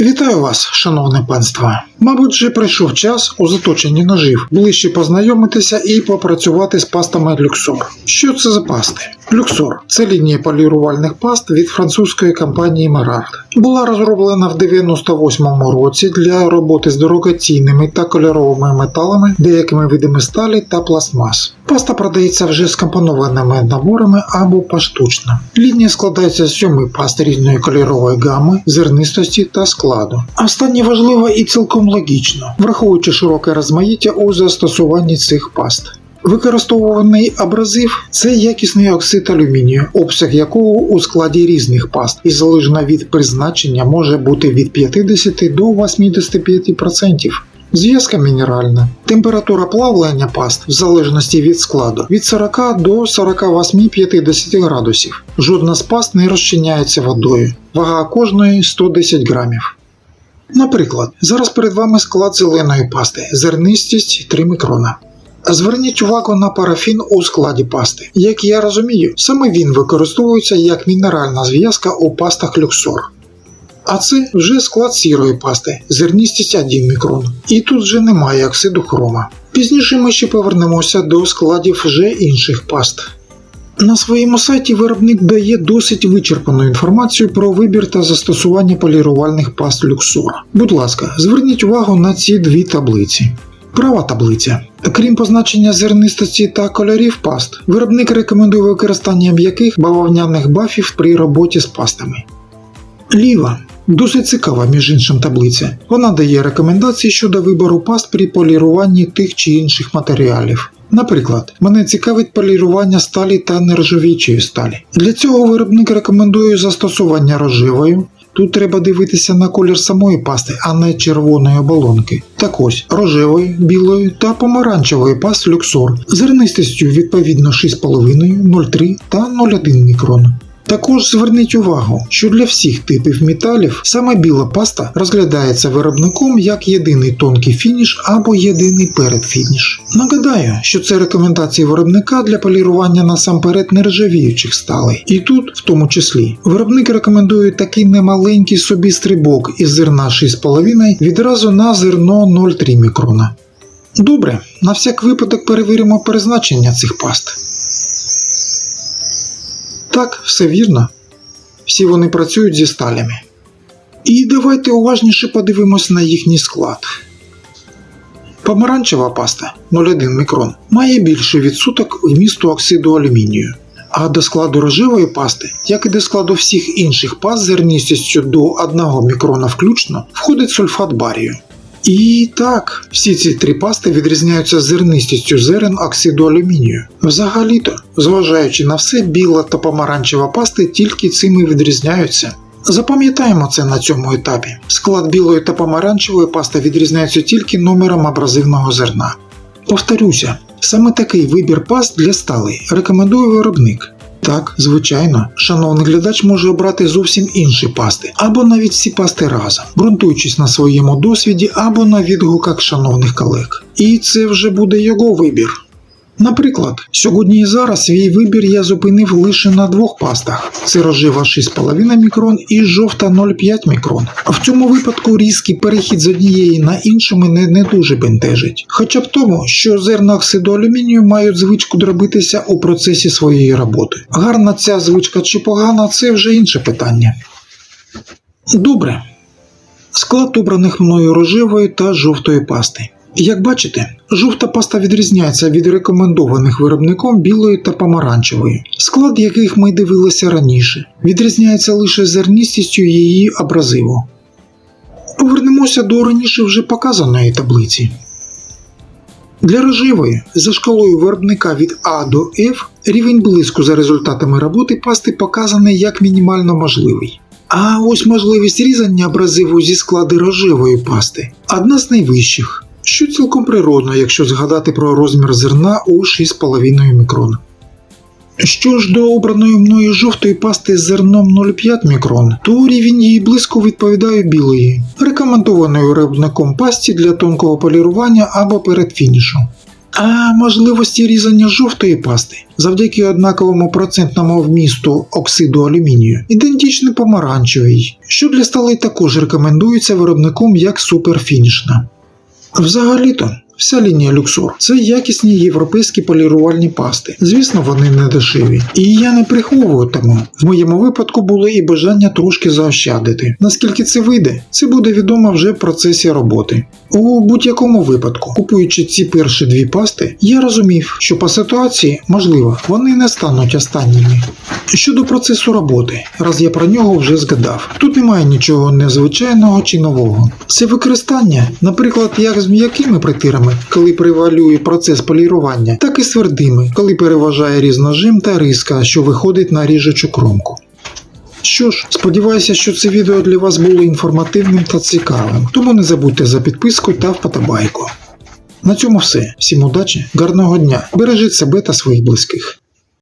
Вітаю вас, шановне панство. Мабуть, вже прийшов час у заточенні ножів ближче познайомитися і попрацювати з пастами Люксор. Що це за пасти? Люксор це лінія полірувальних паст від французької компанії Merard. Була розроблена в 98-му році для роботи з дорогоцінними та кольоровими металами, деякими видами сталі та пластмас. Паста продається вже скомпонованими наборами або поштучно. Лінія складається з сьоми паст різної кольорової гами, зернистості та складу. Останнє важливо і цілком логічно, враховуючи широке розмаїття у застосуванні цих паст. Використовуваний абразив це якісний оксид алюмінію, обсяг якого у складі різних паст і залежно від призначення може бути від 50 до 85%. Зв'язка мінеральна. Температура плавлення паст в залежності від складу від 40 до 48-50 градусів. Жодна з паст не розчиняється водою. Вага кожної 110 грамів. Наприклад, зараз перед вами склад зеленої пасти, зернистість 3 мікрона. Зверніть увагу на парафін у складі пасти. Як я розумію, саме він використовується як мінеральна зв'язка у пастах люксор. А це вже склад сірої пасти, зерністість 1 мікрон. І тут вже немає оксиду хрома. Пізніше ми ще повернемося до складів вже інших паст. На своєму сайті виробник дає досить вичерпану інформацію про вибір та застосування полірувальних паст люксор. Будь ласка, зверніть увагу на ці дві таблиці. Права таблиця. Крім позначення зернистості та кольорів паст, виробник рекомендує використання м'яких бавовняних бафів при роботі з пастами. Ліва. Досить цікава, між іншим, таблиця. Вона дає рекомендації щодо вибору паст при поліруванні тих чи інших матеріалів. Наприклад, мене цікавить полірування сталі та нержавіючої сталі. Для цього виробник рекомендує застосування рожевою. Тут треба дивитися на колір самої пасти, а не червоної оболонки. Так ось рожевої, білої та помаранчевої паст люксор зернистістю відповідно 6,5, 0,3 та 0,1 мікрон. Також зверніть увагу, що для всіх типів металів саме біла паста розглядається виробником як єдиний тонкий фініш або єдиний передфініш. Нагадаю, що це рекомендації виробника для полірування насамперед нержавіючих сталей. І тут, в тому числі, виробник рекомендує такий немаленький собі стрибок із зерна 6,5 відразу на зерно 0,3 мікрона. Добре, на всяк випадок перевіримо призначення цих паст. Так, все вірно. Всі вони працюють зі сталями. І давайте уважніше подивимось на їхній склад. Помаранчева паста 0,1 мікрон має більший відсоток вмісту оксиду алюмінію. А до складу рожевої пасти, як і до складу всіх інших паст з зерністістю до 1 мікрона включно, входить сульфат барію. І так, всі ці три пасти відрізняються зернистістю зерен оксиду алюмінію. Взагалі-то, зважаючи на все, біла та помаранчева пасти тільки цим і відрізняються. Запам'ятаємо це на цьому етапі. Склад білої та помаранчевої пасти відрізняється тільки номером абразивного зерна. Повторюся, саме такий вибір паст для сталей рекомендує виробник. Так, звичайно, шановний глядач може обрати зовсім інші пасти, або навіть всі пасти разом, ґрунтуючись на своєму досвіді або на відгуках шановних колег. І це вже буде його вибір. Наприклад, сьогодні і зараз свій вибір я зупинив лише на двох пастах: це рожева 6,5 мікрон і жовта 0,5 мікрон. В цьому випадку різкий перехід з однієї на іншу мене не дуже бентежить. Хоча б тому, що зерна оксиду алюмінію мають звичку дробитися у процесі своєї роботи. Гарна ця звичка чи погана це вже інше питання. Добре. Склад обраних мною рожевої та жовтої пасти. Як бачите, жовта паста відрізняється від рекомендованих виробником білої та помаранчевої, склад яких ми дивилися раніше, відрізняється лише зерністістю її абразиву. Повернемося до раніше вже показаної таблиці. Для рожевої за шкалою виробника від А до F рівень блиску за результатами роботи пасти показаний як мінімально можливий. А ось можливість різання абразиву зі склади рожевої пасти одна з найвищих що цілком природно, якщо згадати про розмір зерна у 6,5 мікрон. Що ж до обраної мною жовтої пасти з зерном 0,5 мікрон, то рівень її близько відповідає білої, рекомендованої виробником пасті для тонкого полірування або перед фінішом. А можливості різання жовтої пасти завдяки однаковому процентному вмісту оксиду алюмінію ідентичні помаранчевій, що для сталей також рекомендується виробником як суперфінішна. Взагалі-то, вся лінія Люксор це якісні європейські полірувальні пасти. Звісно, вони не дешеві. І я не приховую тому. В моєму випадку було і бажання трошки заощадити. Наскільки це вийде, це буде відомо вже в процесі роботи. У будь-якому випадку, купуючи ці перші дві пасти, я розумів, що по ситуації, можливо, вони не стануть останніми. Щодо процесу роботи, раз я про нього вже згадав, тут немає нічого незвичайного чи нового. Це використання, наприклад, як з м'якими притирами, коли превалює процес полірування, так і твердими, коли переважає різножим та риска, що виходить на ріжучу кромку. Що ж, сподіваюся, що це відео для вас було інформативним та цікавим, тому не забудьте за підписку та вподобайку. На цьому все. Всім удачі, гарного дня, бережіть себе та своїх близьких.